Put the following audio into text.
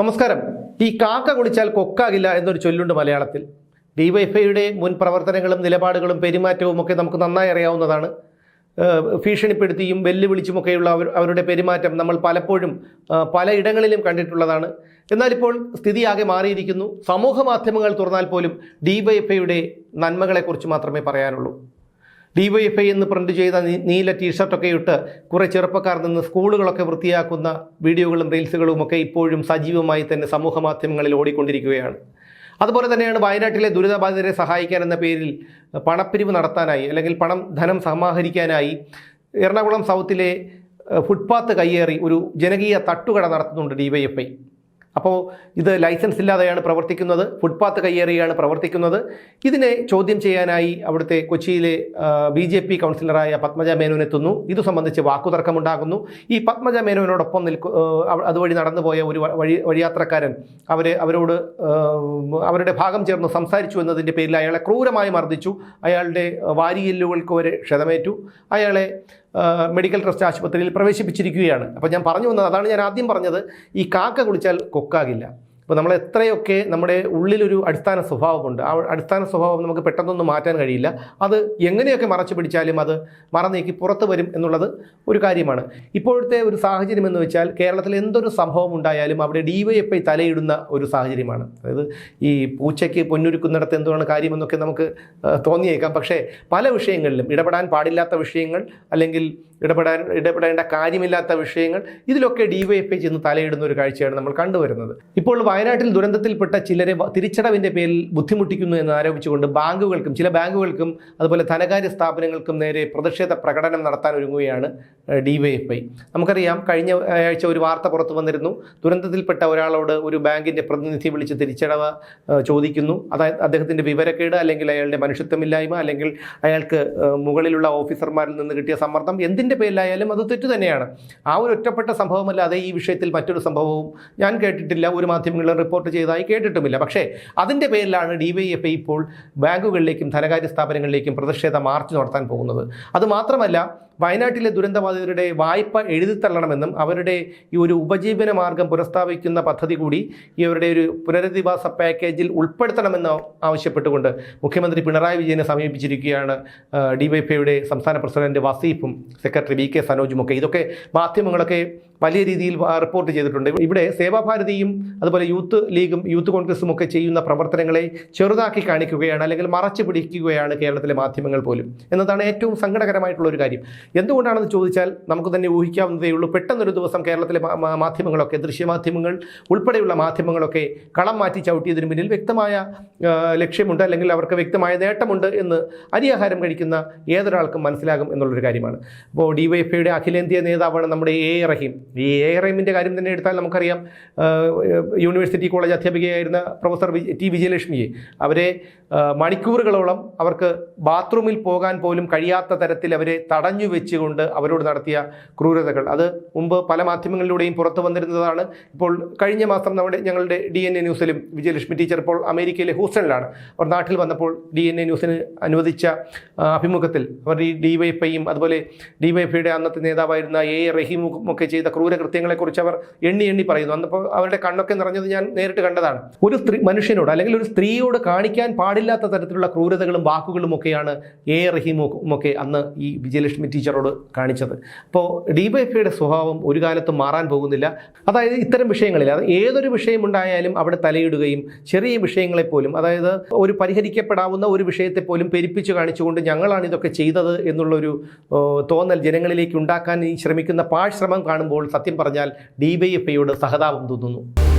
നമസ്കാരം. ഈ കാക്ക കുളിച്ചാൽ കൊക്കാകില്ല എന്നൊരു ചൊല്ലുണ്ട് മലയാളത്തിൽ. ഡിവൈഫൈയുടെ മുൻ പ്രവർത്തനങ്ങളും നിലപാടുകളും പെരുമാറ്റവും ഒക്കെ നമുക്ക് നന്നായി അറിയാവുന്നതാണ്. ഭീഷണിപ്പെടുത്തിയും വെല്ലുവിളിച്ചുമൊക്കെയുള്ള അവർ അവരുടെ പെരുമാറ്റം നമ്മൾ പലപ്പോഴും പലയിടങ്ങളിലും കണ്ടിട്ടുള്ളതാണ്. എന്നാലിപ്പോൾ സ്ഥിതിയാകെ മാറിയിരിക്കുന്നു. സമൂഹ മാധ്യമങ്ങൾ തുറന്നാൽ പോലും ഡിവൈഎഫ്ഐയുടെ നന്മകളെക്കുറിച്ച് മാത്രമേ പറയാനുള്ളൂ. ഡിവൈഎഫ്ഐ എന്ന് പ്രിന്റ് ചെയ്ത നീല ടീഷർട്ടൊക്കെ ഇട്ട് കുറേ ചെറുപ്പക്കാർ നിന്ന് സ്കൂളുകളൊക്കെ വൃത്തിയാക്കുന്ന വീഡിയോകളും റീൽസുകളും ഒക്കെ ഇപ്പോഴും സജീവമായി തന്നെ സമൂഹ മാധ്യമങ്ങളിൽ ഓടിക്കൊണ്ടിരിക്കുകയാണ്. അതുപോലെ തന്നെയാണ് വയനാട്ടിലെ ദുരിതബാധിതരെ സഹായിക്കാൻ എന്ന പേരിൽ പണപ്പിരിവ് നടത്താനായി അല്ലെങ്കിൽ പണം ധനം സമാഹരിക്കാനായി എറണാകുളം സൗത്തിലെ ഫുട്പാത്ത് കയ്യേറി ഒരു ജനകീയ തട്ടുകട നടത്തുന്നുണ്ട് ഡിവൈഎഫ്ഐ അപ്പോൾ ഇത് ലൈസൻസ് ഇല്ലാതെയാണ് പ്രവർത്തിക്കുന്നത് ഫുട്പാത്ത് കയ്യേറിയാണ് പ്രവർത്തിക്കുന്നത്. ഇതിനെ ചോദ്യം ചെയ്യാനായി അവിടുത്തെ കൊച്ചിയിലെ ബി ജെ പി കൗൺസിലറായ പത്മജ മേനോൻ എത്തുന്നു. ഇത് സംബന്ധിച്ച് വാക്കുതർക്കമുണ്ടാകുന്നു. ഈ പത്മജ മേനോനോടൊപ്പം നിൽക്കു അതുവഴി നടന്നുപോയ ഒരു വഴി വഴിയാത്രക്കാരൻ അവരെ അവരോട് അവരുടെ ഭാഗം ചേർന്ന് സംസാരിച്ചു എന്നതിന്റെ പേരിൽ അയാളെ ക്രൂരമായി മർദ്ദിച്ചു. അയാളുടെ വാരിയെല്ലുകൾക്ക് വരെ ക്ഷതമേറ്റു. അയാളെ മെഡിക്കൽ ട്രസ്റ്റ് ആശുപത്രിയിൽ പ്രവേശിപ്പിച്ചിരിക്കുകയാണ്. അപ്പോൾ ഞാൻ പറഞ്ഞു വന്നത് അതാണ് ഞാൻ ആദ്യം പറഞ്ഞത് ഈ കാക്ക കുളിച്ചാൽ കൊക്കാകില്ല. അപ്പോൾ നമ്മൾ എത്രയൊക്കെ നമ്മുടെ ഉള്ളിലൊരു അടിസ്ഥാന സ്വഭാവമുണ്ട് ആ അടിസ്ഥാന സ്വഭാവം നമുക്ക് പെട്ടെന്നൊന്നും മാറ്റാൻ കഴിയില്ല. അത് എങ്ങനെയൊക്കെ മറച്ചു പിടിച്ചാലും അത് മറന്നേക്ക് പുറത്ത് വരും എന്നുള്ളത് ഒരു കാര്യമാണ്. ഇപ്പോഴത്തെ ഒരു സാഹചര്യം എന്ന് വെച്ചാൽ കേരളത്തിൽ എന്തൊരു സംഭവം ഉണ്ടായാലും അവിടെ ഡിവൈഎഫ്ഐ തലയിടുന്ന ഒരു സാഹചര്യമാണ്. അതായത് ഈ പൂച്ചയ്ക്ക് പൊന്നൊരുക്കുന്നിടത്ത് എന്തുവാണ് കാര്യമെന്നൊക്കെ നമുക്ക് തോന്നിയേക്കാം. പക്ഷേ പല വിഷയങ്ങളിലും ഇടപെടാൻ പാടില്ലാത്ത വിഷയങ്ങൾ അല്ലെങ്കിൽ ഇടപെടാൻ ഇടപെടേണ്ട കാര്യമില്ലാത്ത വിഷയങ്ങൾ ഇതിലൊക്കെ ഡിവൈഎഫ്ഐ ചെന്ന് തലയിടുന്ന ഒരു കാഴ്ചയാണ് നമ്മൾ കണ്ടുവരുന്നത്. ഇപ്പോൾ വയനാട്ടിൽ ദുരന്തത്തിൽപ്പെട്ട ചിലരെ തിരിച്ചടവിന്റെ പേരിൽ ബുദ്ധിമുട്ടിക്കുന്നു എന്ന് ആരോപിച്ചുകൊണ്ട് ബാങ്കുകൾക്കും ചില ബാങ്കുകൾക്കും അതുപോലെ ധനകാര്യ സ്ഥാപനങ്ങൾക്കും നേരെ പ്രതിഷേധ പ്രകടനം നടത്താൻ ഒരുങ്ങുകയാണ് ഡിവൈഎഫ്ഐ നമുക്കറിയാം കഴിഞ്ഞ ആഴ്ച ഒരു വാർത്ത പുറത്തു വന്നിരുന്നു. ദുരന്തത്തിൽപ്പെട്ട ഒരാളോട് ഒരു ബാങ്കിന്റെ പ്രതിനിധി വിളിച്ച് തിരിച്ചടവ് ചോദിക്കുന്നു. അതായത് അദ്ദേഹത്തിന്റെ വിവരക്കേട് അല്ലെങ്കിൽ അയാളുടെ മനുഷ്യത്വമില്ലായ്മ അല്ലെങ്കിൽ അയാൾക്ക് മുകളിലുള്ള ഓഫീസർമാരിൽ നിന്ന് കിട്ടിയ സമ്മർദ്ദം എന്തിന്റെ പേരിലായാലും അത് തെറ്റു തന്നെയാണ്. ആ ഒരു ഒറ്റപ്പെട്ട സംഭവമല്ലാതെ ഈ വിഷയത്തിൽ മറ്റൊരു സംഭവവും ഞാൻ കേട്ടിട്ടില്ല. ഒരു മാധ്യമങ്ങളിലും റിപ്പോർട്ട് ചെയ്തതായി കേട്ടിട്ടുമില്ല. പക്ഷേ അതിന്റെ പേരിലാണ് ഡി വൈ എഫ് ഐ ഇപ്പോൾ ബാങ്കുകളിലേക്കും ധനകാര്യ സ്ഥാപനങ്ങളിലേക്കും പ്രതിഷേധ മാർച്ച് നടത്താൻ പോകുന്നത്. അതുമാത്രമല്ല വയനാട്ടിലെ ദുരന്തബാധിതരുടെ വായ്പ എഴുതിത്തള്ളണമെന്നും അവരുടെ ഈ ഒരു ഉപജീവന മാർഗം പുനഃസ്ഥാപിക്കുന്ന പദ്ധതി കൂടി ഇവരുടെ ഒരു പുനരധിവാസ പാക്കേജിൽ ഉൾപ്പെടുത്തണമെന്ന് ആവശ്യപ്പെട്ടുകൊണ്ട് മുഖ്യമന്ത്രി പിണറായി വിജയനെ സമീപിച്ചിരിക്കുകയാണ് ഡിവൈഫൈയുടെ സംസ്ഥാന പ്രസിഡന്റ് വസീഫും സെക്രട്ടറി വി കെ സനോജും ഒക്കെ. ഇതൊക്കെ മാധ്യമങ്ങളൊക്കെ വലിയ രീതിയിൽ റിപ്പോർട്ട് ചെയ്തിട്ടുണ്ട്. ഇവിടെ സേവാഭാരതിയും അതുപോലെ യൂത്ത് ലീഗും യൂത്ത് കോൺഗ്രസും ഒക്കെ ചെയ്യുന്ന പ്രവർത്തനങ്ങളെ ചെറുതാക്കി കാണിക്കുകയാണ് അല്ലെങ്കിൽ മറച്ചു പിടിക്കുകയാണ് കേരളത്തിലെ മാധ്യമങ്ങൾ പോലും. എന്നതാണ് ഏറ്റവും സങ്കടകരമായിട്ടുള്ള ഒരു കാര്യം. എന്തുകൊണ്ടാണെന്ന് ചോദിച്ചാൽ നമുക്ക് തന്നെ ഊഹിക്കാവുന്നതേ ഉള്ളൂ. പെട്ടെന്നൊരു ദിവസം കേരളത്തിലെ മാധ്യമങ്ങളൊക്കെ ദൃശ്യമാധ്യമങ്ങൾ ഉൾപ്പെടെയുള്ള മാധ്യമങ്ങളൊക്കെ കളം മാറ്റി ചവിട്ടിയതിന് പിന്നിൽ വ്യക്തമായ ലക്ഷ്യമുണ്ട് അല്ലെങ്കിൽ അവർക്ക് വ്യക്തമായ നേട്ടമുണ്ട് എന്ന് അരിയാഹാരം കഴിക്കുന്ന ഏതൊരാൾക്കും മനസ്സിലാകും എന്നുള്ളൊരു കാര്യമാണ്. അപ്പോൾ ഡിവൈഎഫ്ഐയുടെ അഖിലേന്ത്യാ നേതാവാണ് നമ്മുടെ എ റഹീം. ഈ എ റഹീമിന്റെ കാര്യം തന്നെ എടുത്താൽ നമുക്കറിയാം യൂണിവേഴ്സിറ്റി കോളേജ് അധ്യാപികയായിരുന്ന പ്രൊഫസർ ടി വിജയലക്ഷ്മിയെ. അവരെ മണിക്കൂറുകളോളം അവർക്ക് ബാത്റൂമിൽ പോകാൻ പോലും കഴിയാത്ത തരത്തിൽ അവരെ തടഞ്ഞു വെച്ചുകൊണ്ട് അവരോട് നടത്തിയ ക്രൂരതകൾ. അത് മുമ്പ് പല മാധ്യമങ്ങളിലൂടെയും പുറത്തു വന്നിരുന്നതാണ്. ഇപ്പോൾ കഴിഞ്ഞ മാസം നമ്മുടെ ഞങ്ങളുടെ ഡി എൻ എ ന്യൂസിലും വിജയലക്ഷ്മി ടീച്ചർ ഇപ്പോൾ അമേരിക്കയിലെ ഹൂസ്റ്റണിലാണ്. അവർ നാട്ടിൽ വന്നപ്പോൾ ഡി എൻ എ ന്യൂസിന് അനുവദിച്ച അഭിമുഖത്തിൽ അവർ ഈ ഡിവൈഫൈയും അതുപോലെ ഡിവൈഫൈയുടെ അന്നത്തെ നേതാവായിരുന്ന എ എ റഹീമും ഒക്കെ ചെയ്ത ക്രൂരകൃത്യങ്ങളെക്കുറിച്ച് അവർ എണ്ണി എണ്ണി പറയുന്നു. അന്നപ്പോൾ അവരുടെ കണ്ണൊക്കെ നിറഞ്ഞത് ഞാൻ നേരിട്ട് കണ്ടതാണ്. ഒരു സ്ത്രീ മനുഷ്യനോട് അല്ലെങ്കിൽ ഒരു സ്ത്രീയോട് കാണിക്കാൻ പാടില്ലാത്ത തരത്തിലുള്ള ക്രൂരതകളും വാക്കുകളും ഒക്കെയാണ് എ റഹീമും ഒക്കെ അന്ന് ഈ വിജയലക്ഷ്മി ടീച്ചറോട് കാണിച്ചത്. അപ്പോൾ ഡി വൈ എഫ്ഐയുടെ സ്വഭാവം ഒരു കാലത്തും മാറാൻ പോകുന്നില്ല. അതായത് ഇത്തരം വിഷയങ്ങളിൽ അത് ഏതൊരു വിഷയമുണ്ടായാലും അവിടെ തലയിടുകയും ചെറിയ വിഷയങ്ങളെപ്പോലും അതായത് ഒരു പരിഹരിക്കപ്പെടാവുന്ന ഒരു വിഷയത്തെ പോലും പെരുപ്പിച്ച് കാണിച്ചുകൊണ്ട് ഞങ്ങളാണ് ഇതൊക്കെ ചെയ്തത് എന്നുള്ളൊരു തോന്നൽ ജനങ്ങളിലേക്ക് ഉണ്ടാക്കാൻ ശ്രമിക്കുന്ന പാഴ്ശ്രമം കാണുമ്പോൾ സത്യം പറഞ്ഞാൽ ഡി വൈ ഡിവൈഎഫ്ഐയോട് സഹതാപം തോന്നുന്നു.